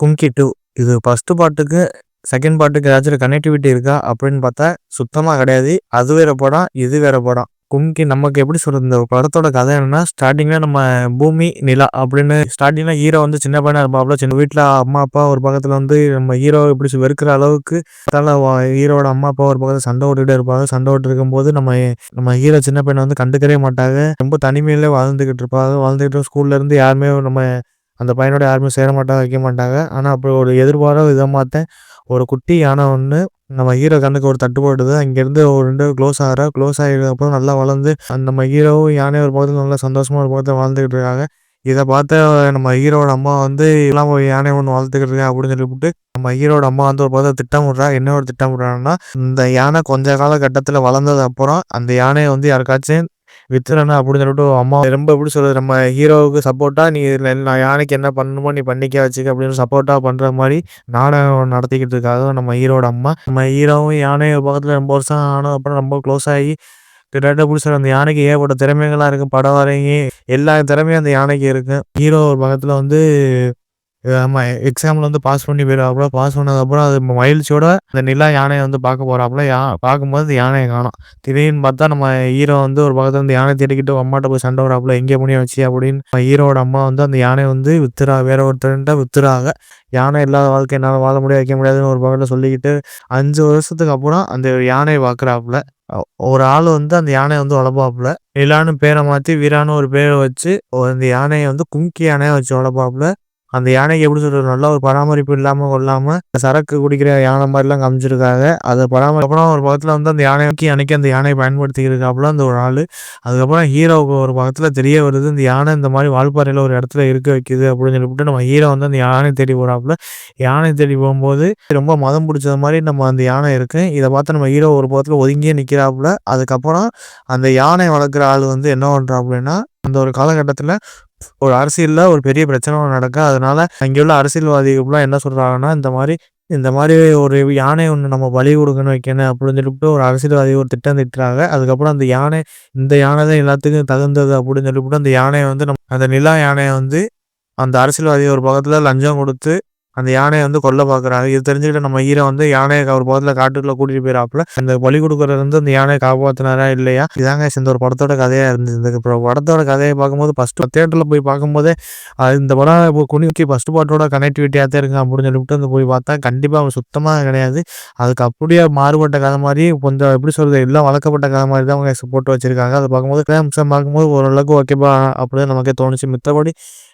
கும்கி two இது first பாட்டுக்கு second பாட்டுக்கு ஏதாச்சும் கனெக்டிவிட்டி இருக்கா அப்படின்னு பார்த்தா சுத்தமாக கிடையாது. அது வேற படம் இது வேற படம். கும்கி நமக்கு எப்படி சொல்றது? இந்த படத்தோட கதை என்னன்னா ஸ்டார்டிங்ல நம்ம பூமி நிலா அப்படின்னு ஸ்டார்டிங்ல ஹீரோ வந்து சின்ன பையனா இருப்பாப்ல சின்ன வீட்டில் அம்மா அப்பா ஒரு பக்கத்துல வந்து நம்ம ஹீரோ இப்படி வெறுக்கிற அளவுக்கு ஹீரோட அம்மா அப்பா ஒரு பக்கத்துல சண்டை ஓட்டுக்கிட்டே இருப்பாங்க. சண்டை ஓட்டு இருக்கும்போது நம்ம நம்ம ஹீரோ சின்ன பையனை வந்து கண்டுக்கவே மாட்டாங்க. ரொம்ப தனிமையில வாழ்ந்துகிட்டு இருப்பாங்க. வாழ்ந்துகிட்டு ஸ்கூல்ல இருந்து யாருமே நம்ம அந்த பையனோட யாருமே சேர மாட்டாங்க வைக்க மாட்டாங்க. ஆனால் அப்படி ஒரு எதிர்பாராத விதமாகத்தான் ஒரு குட்டி யானை ஒன்று நம்ம ஹீரோ கண்ணுக்கு ஒரு தட்டு அங்கேருந்து ஒரு ரெண்டு க்ளோஸ் ஆகிற க்ளோஸ் ஆகிடுறப்போ நல்லா வளர்ந்து அந்த நம்ம ஹீரோவும் யானை ஒரு பக்கத்தில் நல்லா சந்தோஷமாக ஒரு பக்கத்தில் வாழ்ந்துக்கிட்டு இருக்காங்க. இதை பார்த்து நம்ம ஹீரோட அம்மா வந்து எல்லாம் யானை ஒன்று வளர்த்துக்கிட்டு இருக்கேன் அப்படின்னு சொல்லிவிட்டு நம்ம ஹீரோட அம்மா வந்து ஒரு திட்டம் திட்டமிடுறா. என்ன ஒரு திட்டமிடுறாங்கன்னா இந்த யானை கொஞ்ச காலகட்டத்தில் வளர்ந்தது அப்புறம் அந்த யானையை வந்து யாருக்காச்சும் வித்துறனா அப்படின்னு சொல்லிட்டு அம்மா ரொம்ப எப்படி சொல்றது நம்ம ஹீரோவுக்கு சப்போர்ட்டா நீ நான் யானைக்கு என்ன பண்ணணுமோ நீ பண்ணிக்க வச்சுக்க அப்படின்னு சப்போர்ட்டா பண்ற மாதிரி நாடகம் நடத்திக்கிட்டு இருக்காங்க நம்ம ஹீரோட அம்மா. நம்ம ஹீரோவும் யானை பக்கத்துல ரொம்ப வருஷம் ஆனது அப்புறம் ரொம்ப க்ளோஸ் ஆகி கிட்டத்தட்ட பிடிச்ச அந்த யானைக்கு ஏகப்பட்ட திறமைகளாக இருக்கும் படம் வரைங்க எல்லா திறமையும் அந்த யானைக்கு இருக்கும் ஹீரோ ஒரு பக்கத்தில் வந்து ஆமாம் எக்ஸாமில் வந்து பாஸ் பண்ணி போயிடுவாப்புல. பாஸ் பண்ணதுக்கப்புறம் அது மகிழ்ச்சியோட அந்த நிலா யானையை வந்து பார்க்க போகிறாப்புல யா பார்க்கும்போது அந்த காணும் காணோம். திடீர்னு பார்த்தா நம்ம ஹீரோ வந்து ஒரு பக்கத்தில் வந்து யானை தேடிக்கிட்டு அம்மாட்ட போய் சண்டை வராப்புல. "எங்கே போனியா வச்சு?" அப்படின்னு ஹீரோவோட அம்மா வந்து அந்த யானையை வந்து வித்துறா வேற ஒருத்தர்கிட்ட வித்துறாங்க. யானை இல்லாத வாழ்க்கை என்னால் வாழ முடியாது, வைக்க முடியாதுன்னு ஒரு பக்கத்தில் சொல்லிக்கிட்டு, அஞ்சு வருஷத்துக்கு அப்புறம் அந்த யானையை பார்க்குறாப்புல. ஒரு ஆள் வந்து அந்த யானையை வந்து வளர்ப்பாப்புல. நிலான்னு பேரை மாற்றி வீரான்னு ஒரு பேரை வச்சு, அந்த யானையை வந்து கும்கி யானையை வச்சு வளர்ப்பாப்புல. அந்த யானைக்கு எப்படி சொல்றது? நல்ல ஒரு பராமரிப்பு இல்லாம கொள்ளாம, சரக்கு குடிக்கிற யானை மாதிரிலாம் காமிச்சிருக்காங்க. அதை பராமரி அப்புறம் ஒரு பக்கத்துல வந்து அந்த யானைக்கு அன்னைக்கு அந்த யானைய பயன்படுத்தியிருக்காப்புல அந்த ஒரு ஆளு. அதுக்கப்புறம் ஹீரோவுக்கு ஒரு பக்கத்துல தெரிய வருது, இந்த யானை இந்த மாதிரி வால்பாறையில ஒரு இடத்துல இருக்க வைக்குது அப்படின்னு சொல்லிவிட்டு, நம்ம ஹீரோ வந்து அந்த யானை தேடி போறாப்புல. யானை தேடி போகும்போது ரொம்ப மதம் பிடிச்சது மாதிரி நம்ம அந்த யானை இருக்கு. இதை பார்த்து நம்ம ஹீரோ ஒரு பக்கத்துல ஒதுங்கியே நிக்கிறாப்புல. அதுக்கப்புறம் அந்த யானை வளர்க்குற ஆள் வந்து என்ன பண்ணுறாப்புலன்னா அந்த ஒரு காலகட்டத்தில் ஒரு அரசியலில் ஒரு பெரிய பிரச்சனை நடக்க அதனால அங்கே உள்ள அரசியல்வாதிகள்லாம் என்ன சொல்கிறாங்கன்னா இந்த மாதிரி இந்த மாதிரி ஒரு யானை ஒன்று நம்ம பலி கொடுக்கணும் வைக்கணும் அப்படின்னு சொல்லிட்டு ஒரு அரசியல்வாதி ஒரு திட்டம் திட்டுறாங்க. அதுக்கப்புறம் அந்த யானை இந்த யானை தான் எல்லாத்துக்கும் தகுந்தது அப்படின்னு சொல்லிவிட்டு அந்த யானையை வந்து நம்ம அந்த நிலா யானையை வந்து அந்த அரசியல்வாதி ஒரு பக்கத்தில் லஞ்சம் கொடுத்து அந்த யானையை வந்து கொல்ல பார்க்குறாங்க. இது தெரிஞ்சுக்கிட்டு நம்ம ஹீரோ வந்து யானையை ஒரு பக்கத்தில் காட்டுக்குள்ள கூட்டிட்டு போயிடாப்புல அந்த பலி கொடுக்குறது வந்து அந்த யானையை காப்பாற்றினாரா இல்லையா? இதாங்க இந்த ஒரு படத்தோட கதையாக இருந்தது. இப்போ படத்தோட கதையை பார்க்கும்போது ஃபர்ஸ்ட் தேட்டரில் போய் பார்க்கும்போதே இந்த படம் இப்போ குனிக்கி ஃபர்ஸ்ட் பாட்டோட கனெக்டிவிட்டியாக தான் இருக்கு அப்படின்னு சொல்லிவிட்டு வந்து போய் பார்த்தா கண்டிப்பாக அவங்க சுத்தமாக கிடையாது. அதுக்கு அப்படியே மாறுபட்ட கதை மாதிரி கொஞ்சம் எப்படி சொல்றது எல்லாம் வளர்க்கப்பட்ட கதை மாதிரி தான் அவங்க போட்டு வச்சிருக்காங்க. அதை பார்க்கும்போது அம்சம் பார்க்கும்போது ஓரளவுக்கு ஓகேப்பா அப்படின்னு நமக்கே தோணுச்சு. மித்தபடி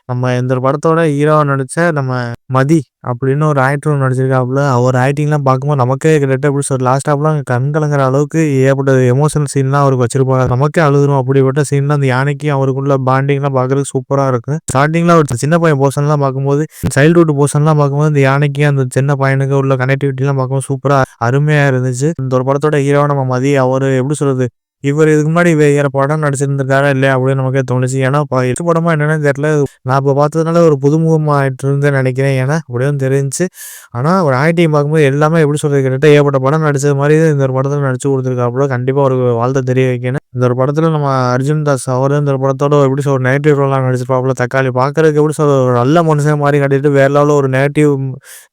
நம்ம இந்த படத்தோட ஹீரோவாக நடித்த நம்ம மதி அப்படின்னு ஒரு ஆக்டரும் நடிச்சிருக்காப்புல அவர் ஆக்டிங்லாம் பார்க்கும்போது நமக்கே கிட்டத்தட்ட எப்படி சொல்ற லாஸ்ட் ஆஃப்லாம் கண் கலங்குற அளவுக்கு ஏற்பட்ட எமோஷனல் சீன்லாம் அவருக்கு வச்சிருப்பாங்க நமக்கே அழுதுரும் அப்படிப்பட்ட சீன்லாம் அந்த யானைக்கு அவருக்குள்ள பாண்டிங்லாம் பார்க்கறதுக்கு சூப்பராக இருக்கும். ஸ்டார்டிங்லாம் ஒரு சின்ன பையன் போர்ஷன்லாம் பார்க்கும்போது சைல்டுஹுட் போர்ஷன்லாம் பார்க்கும்போது இந்த யானைக்கு அந்த சின்ன பையனுக்கு உள்ள கனெக்டிவிட்டிலாம் பார்க்கும்போது சூப்பராக அருமையாக இருந்துச்சு. இந்த ஒரு படத்தோட ஹீரோவை நம்ம மதி அவர் எப்படி சொல்றது இவர் இதுக்கு முன்னாடி வேற படம் நடிச்சிருந்திருக்காரா இல்லையா அப்படின்னு நமக்கே தோணுச்சு. ஏன்னா எட்டு படமா என்னன்னு தெரியல. நான் இப்போ பார்த்ததுனால ஒரு புதுமுகமாயிட்டு இருந்தேன் நினைக்கிறேன். ஏன்னா அப்படியே தெரிஞ்சு ஆனால் ஒரு ஆக்டிங் பார்க்கும்போது எல்லாமே எப்படி சொல்றது? கிட்ட ஏற்பட்ட படம் நடிச்சது மாதிரி இந்த ஒரு படத்தில் நடிச்சு கொடுத்துருக்காப்புல கண்டிப்பாக ஒரு வாழ்த்த தெரிய வைக்கணும். இந்த ஒரு படத்தில் நம்ம அர்ஜுன் தாஸ் அவர் இந்த ஒரு படத்தோட எப்படி சொல்ற நெகட்டிவ் ரோலாக நடிச்சிருப்பாப்புல தக்காளி பார்க்கறதுக்கு எப்படி சொல்ற ஒரு நல்ல மனுஷன் மாதிரி கட்டிட்டு வேற லெவலில் ஒரு நெகட்டிவ்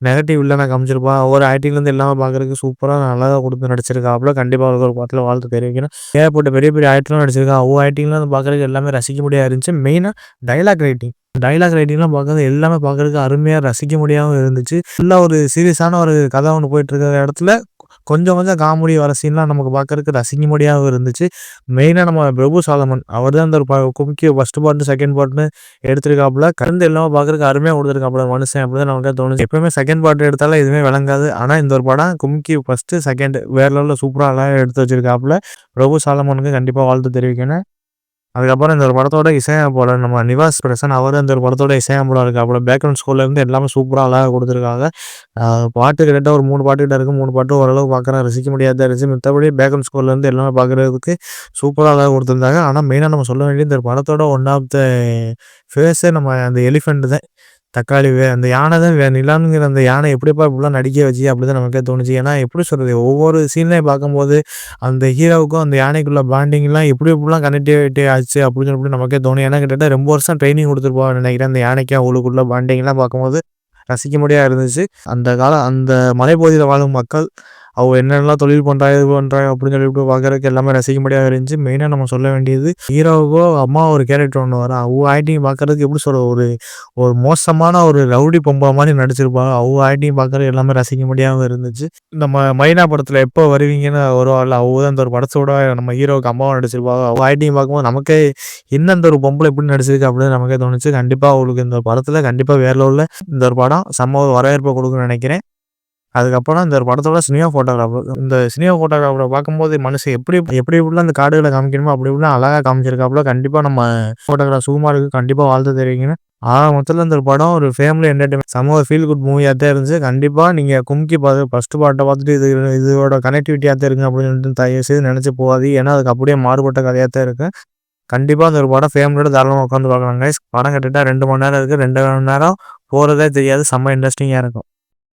நெகட்டிவ் இல்லைனா காமிச்சிருப்பா ஒவ்வொரு ஆக்டிங்லேருந்து எல்லாமே பார்க்கறதுக்கு சூப்பராக நல்லா கொடுத்து நடிச்சிருக்காப்புல கண்டிப்பாக ஒரு படத்தில் வாழ்த்து தெரிவிக்கணும். ஏகப்பட்ட பெரிய பெரிய ஆக்டர்லாம் நடிச்சிருக்கா ஒவ்வொரு ஆக்டிங்லாம் பார்க்குறதுக்கு எல்லாமே ரசிக்க முடியாது இருந்துச்சு. மெயினாக டைலாக் ரைட்டிங் டைலாக் ரைட்டிங்லாம் பார்க்கறது எல்லாமே பார்க்கறதுக்கு அருமையாக ரசிக்க முடியாமல் இருந்துச்சு. ஃபுல்லாக ஒரு சீரியஸான ஒரு கதை ஒன்று போயிட்டுருக்கிற இடத்துல கொஞ்சம் கொஞ்சம் காமெடி வர சீன்லாம் நமக்கு பார்க்கறதுக்கு ரசிக்கும்படியாகவும் இருந்துச்சு. மெயினாக நம்ம பிரபு சாலமன் அவர் தான் அந்த முக்கிய ஃபர்ஸ்ட் பார்ட்டு செகண்ட் பார்ட்னு எடுத்திருக்காப்புல. கலந்து எல்லாமே பார்க்கறதுக்கு அருமையாக கொடுத்துருக்காப்புல மனுஷன் அப்படி தான் நமக்கு தோணுச்சு. எப்பவுமே செகண்ட் பார்ட் எடுத்தாலும் எதுவுமே விளங்காது. ஆனால் இந்த ஒரு படம் கும்கி ஃபஸ்ட்டு செகண்ட் வேற லெவலில் சூப்பராக எல்லாம் எடுத்து வச்சிருக்காப்புல. பிரபு சாலமனுக்கு கண்டிப்பாக வாழ்த்து தெரிவிக்கணும் அதுக்கப்புறம் இந்த ஒரு படத்தோட இசையமைப்பாளர் நம்ம நிவாஸ் பிரசன் அவர் இந்த ஒரு படத்தோட இசையமைப்பாளர் இருக்கு அப்புறம் பேக்ரவுண்ட் ஸ்கூல்லேருந்து எல்லாமே சூப்பராக அழகாக கொடுத்துருக்காங்க. பாட்டு கிட்ட ஒரு மூணு பாட்டு கிட்ட இருக்கு. மூணு பாட்டு ஓரளவு பார்க்குறேன் ரசிக்க முடியாத ரசி மற்றபடி பேக்ரவுண்ட் ஸ்கூல்லேருந்து எல்லாமே பார்க்குறதுக்கு சூப்பராக அழகாக கொடுத்துருந்தாங்க. ஆனால் மெயினாக நம்ம சொல்ல வேண்டிய இந்த படத்தோட ஒன் ஆஃப் த ஃபேஸே நம்ம அந்த எலிஃபெண்ட் தான். தக்காளி வே அந்த யானை தான் வே நிலானுங்கிற அந்த யானை எப்படிப்பா இப்படிலாம் நடிக்க வச்சு அப்படி தான் நமக்கே தோணுச்சு. ஏன்னா எப்படி சொல்கிறது ஒவ்வொரு சீன்லையும் பார்க்கும்போது அந்த ஹீரோவுக்கும் அந்த யானைக்குள்ள பாண்டிங்லாம் எப்படி எப்படிலாம் கனெக்டிவிட்டி ஆச்சு அப்படின்னு சொல்லி நமக்கே தோணும். ஏன்னா கிட்டத்தட்ட ரொம்ப வருஷம் ட்ரைனிங் கொடுத்துருப்போம் நினைக்கிறேன். அந்த யானைக்கு அவளுக்குள்ள பாண்டிங்லாம் பார்க்கும்போது ரசிக்க முடியா இருந்துச்சு. அந்த காலம் அந்த மலைப்பகுதியில் வாழும் மக்கள் அவங்க என்னென்னலாம் தொழில் பண்ணுறா இது பண்றாங்க அப்படின்னு சொல்லிட்டு பார்க்குறதுக்கு எல்லாமே ரசிக்கும்படியாக இருந்துச்சு. மெயினாக நம்ம சொல்ல வேண்டியது ஹீரோவுக்கோ அம்மா ஒரு கேரக்டர் ஒன்று வரும். அவங்க ஆக்டிங் பார்க்குறதுக்கு எப்படி சொல்ல ஒரு ஒரு மோசமான ஒரு ரவுடி பொம்பளை மாதிரி நடிச்சிருப்பாங்க. அவங்க ஆக்டிங் பார்க்குறது எல்லாமே முடியாமல் இருந்துச்சு. நம்ம மைனா படத்தில் எப்போ வருவீங்கன்னு வருவாள்ல, அவங்க தான் ஒரு படத்தோட நம்ம ஹீரோவுக்கு அம்மாவும் நடிச்சிருப்பாங்க. அவங்க ஆக்டிங் பார்க்கும்போது நமக்கே என்ன ஒரு பொம்பளை இப்படி நடிச்சிருக்கு அப்படின்னு நமக்கே தோணுச்சு. கண்டிப்பாக அவங்களுக்கு இந்த படத்தில் கண்டிப்பாக வேற உள்ள இந்த ஒரு படம் செம்ம ஒரு வரவேற்பை கொடுக்குன்னு நினைக்கிறேன் அதுக்கப்புறம் இந்த ஒரு படத்தோட சினிமா ஃபோட்டோகிராஃபர் இந்த சினிமா ஃபோட்டோகிராஃபரை பார்க்கும்போது மனுஷன் எப்படி எப்படி இப்படிலாம் அந்த காடுகளை காமிக்கணுமோ அப்படி இப்படிலாம் அழகாக காமிச்சிருக்காப்புல. கண்டிப்பாக நம்ம ஃபோட்டோகிராஃபர் சுகுமாருக்கு கண்டிப்பாக வாழ்த்து தெரிவிக்கணும். ஆக மொத்தத்தில் இந்த படம் ஒரு ஃபேமிலி என்டர்டைன்மெண்ட் சமூக ஃபீல் குட் மூவியாக தான் இருந்துச்சு. கண்டிப்பாக நீங்கள் கும்கி பார்த்து ஃபஸ்ட்டு பாட்டை பார்த்துட்டு இது இதோட கனெக்டிவிட்டியாக தான் இருக்குது அப்படின்னு தயவு செய்து நினச்சி போகாது ஏன்னா அதுக்கு அப்படியே மாறுபட்ட கதையாக தான் இருக்குது கண்டிப்பாக அந்த ஒரு படம் ஃபேமிலியோட தாராளமாக உட்காந்து பார்க்கலாம் கைஸ். படம் கட்டிட்டா ரெண்டு மணி நேரம் இருக்குது ரெண்டு மணி நேரம் போகிறதே தெரியாது. செம்ம இன்ட்ரெஸ்டிங்காக இருக்கும்.